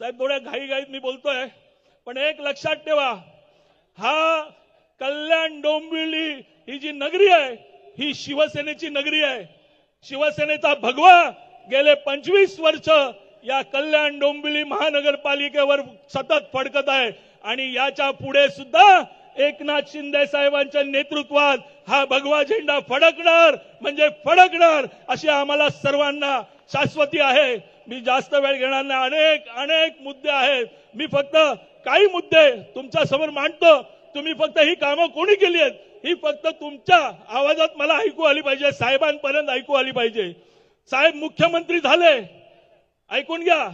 साहेब थोड्या घाईघाईत मी बोलतोय पण एक लक्षात ठेवा. हा कल्याण डोंबिवली ही जी नगरी आहे ही शिवसेनेची नगरी आहे. शिवसेनेचा भगवा गेले पंचवीस वर्ष या कल्याण डोंबिवली महानगरपालिकेवर सतत फडकत आहे. आणि याच्यापुढे सुद्धा एकनाथ शिंदे साहेबांच्या नेतृत्वात हा भगवा झेंडा फडकणार म्हणजे फडकणार अशी आम्हाला सर्वांना शाश्वती आहे. मी जास्त वेळ घेणार नाही. अनेक अनेक मुद्दे आहेत. मी फक्त काही मुद्दे तुमच्यासमोर मांडतो. तुम्ही फक्त ही कामं कोणी केली आहेत? ही फक्त तुमच्या आवाजात मला ऐकू आली पाहिजे. साहेबांपर्यंत ऐकू आली पाहिजे. साहेब मुख्यमंत्री झाले. ऐकून घ्या.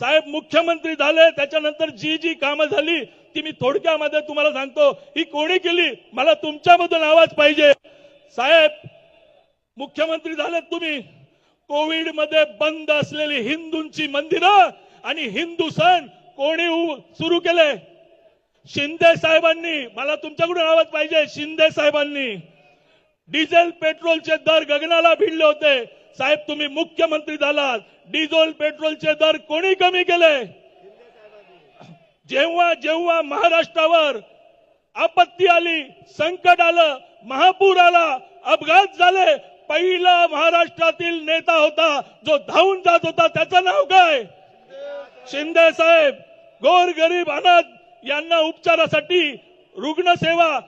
साहेब मुख्यमंत्री झाले त्याच्यानंतर जी जी कामं झाली ती मी थोडक्यामध्ये तुम्हाला सांगतो. ही कोणी केली? मला तुमच्यामधून आवाज पाहिजे. साहेब मुख्यमंत्री झालेत तुम्ही. कोविडमध्ये बंद असलेली हिंदूंची मंदिरं आणि हिंदू सण कोणी सुरू केले? शिंदे साहेबांनी मला तुमच्याकडून आवाज पाहिजे शिंदे साहेबांनी. डिझेल पेट्रोलचे दर गगनाला भिडले होते. साहेब तुम्ही मुख्यमंत्री झालात. डिझेल पेट्रोलचे दर कोणी कमी केले? जेव्हा जेव्हा महाराष्ट्रावर आपत्ती आली संकट आलं महापूर आला अपघात झाले पहिला महाराष्ट्रातील नेता होता जो धावून जात होता त्याचं नाव काय? शिंदे साहेब गोर गरीब अनाथ यांना उपचारासाठी रुग्णसेवा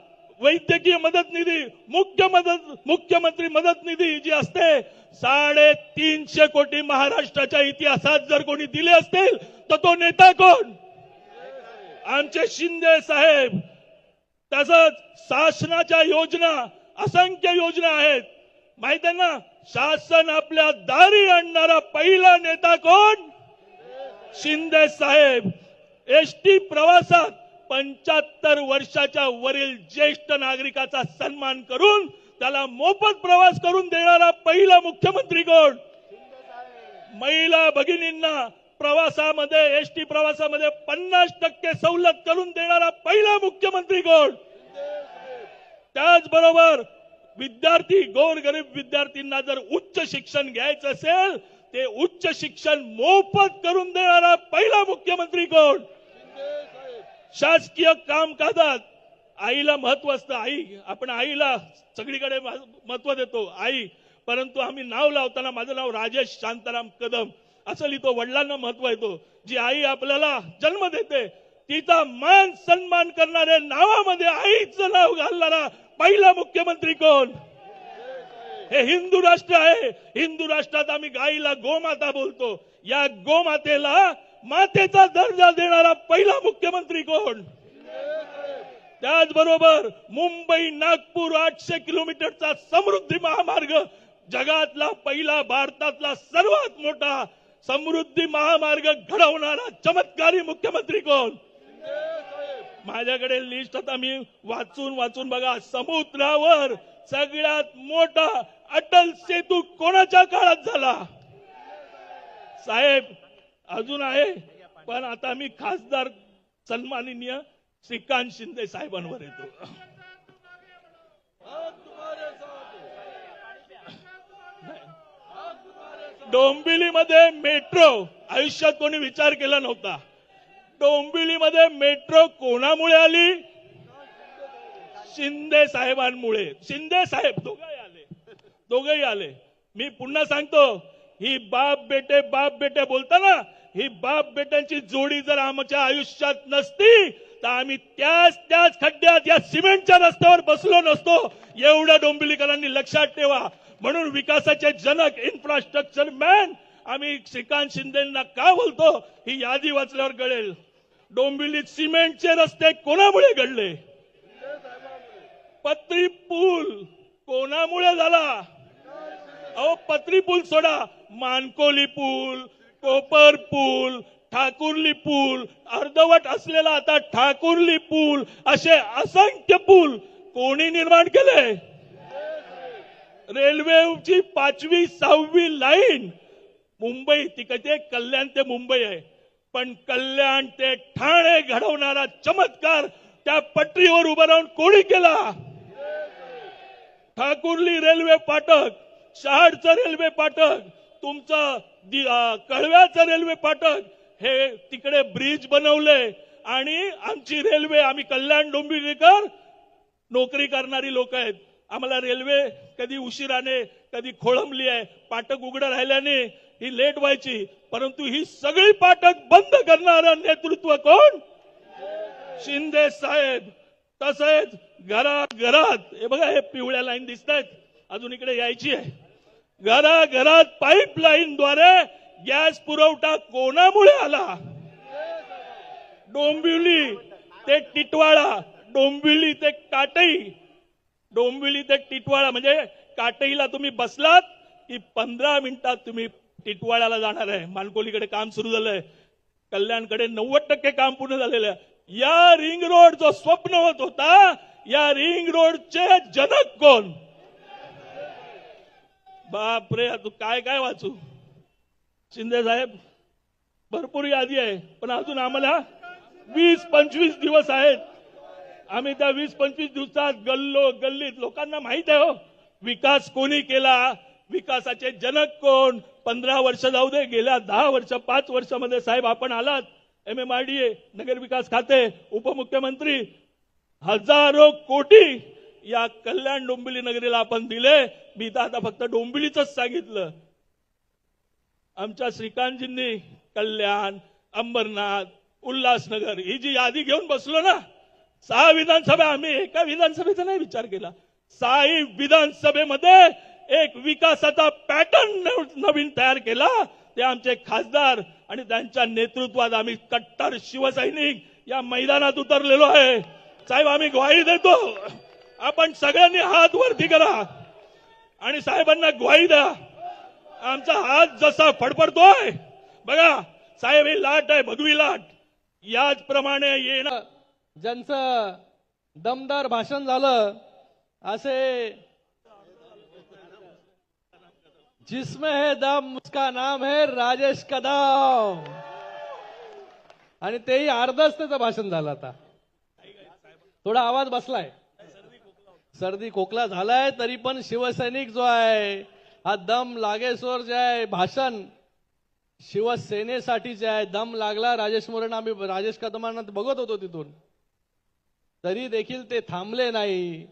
वैद्यकीय मदत निधी मुख्य मदत मुख्यमंत्री मदत निधी जी असते साडेतीनशे कोटी महाराष्ट्राच्या इतिहासात जर कोणी दिले असतील तर तो नेता कोण? आमचे शिंदे साहेब तसंच शासनाच्या योजना असंख्य योजना आहेत. माहीत आहे ना? शासन आपल्या दारी आणणारा पहिला नेता कोण? शिंदे साहेब. एसटी प्रवासात पंच्याहत्तर वर्षाच्या वरील ज्येष्ठ नागरिकाचा सन्मान करून त्याला मोफत प्रवास करून देणारा पहिला मुख्यमंत्री कोण? महिला भगिनींना प्रवासामध्ये एसटी प्रवासामध्ये पन्नास टक्के सवलत करून देणारा पहिला मुख्यमंत्री कोण? त्याचबरोबर विद्यार्थी गोरगरीब विद्यार्थ्यांना जर उच्च शिक्षण घ्यायचं असेल ते उच्च शिक्षण मोफत करून देणारा पहिला मुख्यमंत्री कोण? शासकीय कामकाजात आईला महत्त्व असतं. आई आपण आईला सगळीकडे महत्त्व देतो आई. परंतु आम्ही नाव लावताना माझं नाव राजेश शांताराम कदम. असं लिहितो वडिलांना महत्त्व येतो जी आई आपल्याला जन्म देते तिचा मान सन्मान करणाऱ्या नावामध्ये आईचं नाव घालणारा पहिला मुख्यमंत्री कोण? हे हिंदू राष्ट्र आहे. हिंदू राष्ट्रात आम्ही गाईला गोमाता बोलतो. या गोमातेला मातेचा दर्जा देणारा पहिला मुख्यमंत्री कोण? त्याचबरोबर मुंबई नागपूर आठशे किलोमीटरचा समृद्धी महामार्ग जगातला पहिला भारतातला सर्वात मोठा समृद्धी महामार्ग घडवणारा चमत्कारी मुख्यमंत्री कोण? माझ्याकडे लिस्ट आता मी वाचून वाचून बघा समुद्रावर सगळ्यात मोठा अटल सेतू कोणाच्या काळात झाला? साहेब अजून आहे पण आता मी खासदार सन्माननीय श्रीकांत शिंदे साहेबांवर येतो. डोंबिवलीमध्ये मेट्रो आयुष्यात कोणी विचार केला नव्हता. डोंबिवलीमध्ये मेट्रो कोणामुळे आली? शिंदे साहेबांमुळे. शिंदे साहेब दोघंही आले. दोघंही आले. मी पुन्हा सांगतो ही बाप बेटे बाप बेटे बोलताना ही बाप बेट्यांची जोडी जर आमच्या आयुष्यात नसती तर आम्ही त्याच त्याच खड्ड्यात या सिमेंटच्या रस्त्यावर बसलो नसतो. एवढ्या डोंबिवलीकरांनी लक्षात ठेवा. म्हणून विकासाचे जनक इन्फ्रास्ट्रक्चर मॅन आम्ही श्रीकांत शिंदेना का बोलतो? ही यादी वाचल्यावर कळेल. डोंबिवलीत सिमेंटचे रस्ते कोणामुळे घडले? पत्री पूल कोणामुळे झाला? अहो पत्री पूल सोडा. मानकोली पूल कोपर पूल ठाकूरली पूल अर्धवट असलेला आता ठाकुरली पूल असे असंख्य पूल कोणी निर्माण केले? रेल्वेची पाचवी सहावी लाईन मुंबई तिकडे कल्याण ते मुंबई आहे. पण कल्याण ते ठाणे घडवणारा चमत्कार त्या पटरीवर उभं राहून कोणी केला? ठाकुरली रेल्वे फाटक शहाडचं रेल्वे फाटक तुमचं कळव्याचं रेल्वे फाटक हे तिकडे ब्रिज बनवले आणि आमची रेल्वे आम्ही कल्याण डोंबिवलीकर नोकरी करणारी लोक आहेत. आम्हाला रेल्वे कधी उशिराने कधी खोळंबली आहे. पाटक उघडं राहिल्याने ही लेट व्हायची. परंतु ही सगळी पाठक बंद करणारं नेतृत्व कोण? शिंदे साहेब. तसेच घराघरात हे बघा हे पिवळ्या लाईन दिसत आहेत अजून इकडे यायची आहे. घराघरात पाईपलाईन द्वारे गॅस पुरवठा कोणामुळे आला? डोंबिवली ते टिटवाळा डोंबिवली ते काटई. डोंबिवली ते टिटवाळा म्हणजे काटईला तुम्ही बसलात की पंधरा मिनिटात तुम्ही टिटवाळ्याला जाणार आहे. मानकोलीकडे काम सुरू झालंय. कल्याणकडे नव्वद टक्के काम पूर्ण झालेलं आहे. या रिंग रोड जो स्वप्न होत होता या रिंग रोडचे जनक कोण? बापरे तू काय काय वाचू? शिंदे साहेब भरपूर यादी आहे पण अजून आम्हाला वीस पंचवीस दिवस आहेत. आम्ही त्या वीस पंचवीस दिवसात गल्लो गल्लीत लोकांना माहीत आहे हो. विकास कोणी केला? विकासाचे जनक कोण? पंधरा वर्ष जाऊ दे गेल्या दहा वर्ष पाच वर्षामध्ये साहेब आपण आलात. M M R D A नगर विकास खाते उपमुख्यमंत्री हजारो कोटी या कल्याण डोंबिवली नगरीला आपण दिले. मी तर आता फक्त डोंबिवलीच सांगितलं. आमच्या श्रीकांतजींनी कल्याण अंबरनाथ उल्हासनगर ही जी यादी घेऊन बसलो ना सहा विधानसभा आम्ही एका विधानसभेचा नाही विचार केला. साई विधानसभेमध्ये एक विकासाचा पॅटर्न नवीन तयार केला. ते आमचे खासदार आणि त्यांच्या नेतृत्वात आम्ही कट्टर शिवसैनिक या मैदानात उतरलेलो आहे. साहेब आम्ही ग्वाही देतो. आपण सगळ्यांनी हात वरती करा. आणि साहेबांना ग्वाही द्या. आमचा हात जसा फडफडतोय. बघा साहेब ही लाट आहे भगवी लाट. याचप्रमाणे येणार ज्यांचं दमदार भाषण झालं असे जिसमें है दम उसका नाम है राजेश कदम। आणि तेही अर्धाच त्याचं भाषण झालं आता. थोडा आवाज बसलाय. सर्दी खोकला झालाय तरी पण शिवसैनिक जो आहे हा दम लागेसोर जे आहे भाषण शिवसेनेसाठी जे आहे दम लागला. राजेश मोरेंना आम्ही राजेश कदमांना बघत होतो तिथून. तरी देखील ते थांबले नाही.